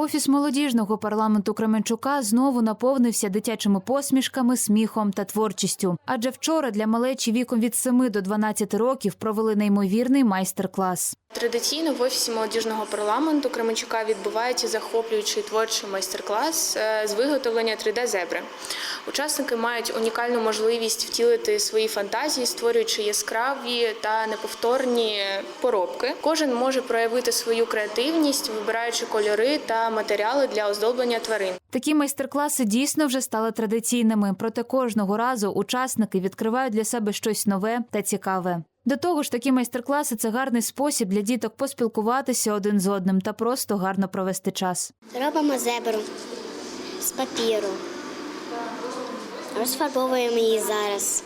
Офіс молодіжного парламенту Кременчука знову наповнився дитячими посмішками, сміхом та творчістю. Адже вчора для малечі віком від 7 до 12 років провели неймовірний майстер-клас. Традиційно в офісі молодіжного парламенту Кременчука відбувається захоплюючий творчий майстер-клас е, з виготовлення 3D-зебри. Учасники мають унікальну можливість втілити свої фантазії, створюючи яскраві та неповторні поробки. Кожен може проявити свою креативність, вибираючи кольори та матеріали для оздоблення тварин. Такі майстер-класи дійсно вже стали традиційними, проте кожного разу учасники відкривають для себе щось нове та цікаве. До того ж, такі майстер-класи це гарний спосіб для діток поспілкуватися один з одним та просто гарно провести час. Робимо зебру з папіру. Розфарбовуємо її зараз.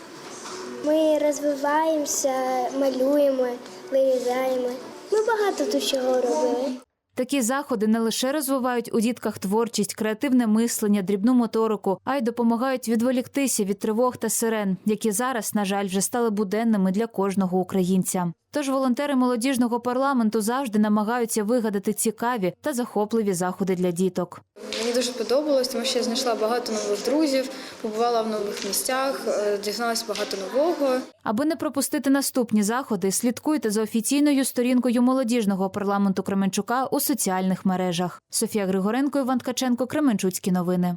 Ми розвиваємося, малюємо, вирізаємо. Ми багато тут чого робили. Такі заходи не лише розвивають у дітках творчість, креативне мислення, дрібну моторику, а й допомагають відволіктися від тривог та сирен, які зараз, на жаль, вже стали буденними для кожного українця. Тож волонтери молодіжного парламенту завжди намагаються вигадати цікаві та захопливі заходи для діток. Мені дуже подобалось, тому що я знайшла багато нових друзів, побувала в нових місцях, е, дізналася багато нового. Аби не пропустити наступні заходи, слідкуйте за офіційною сторінкою молодіжного парламенту Кременчука у соціальних мережах. Софія Григоренко, Іван Ткаченко, Кременчуцькі новини.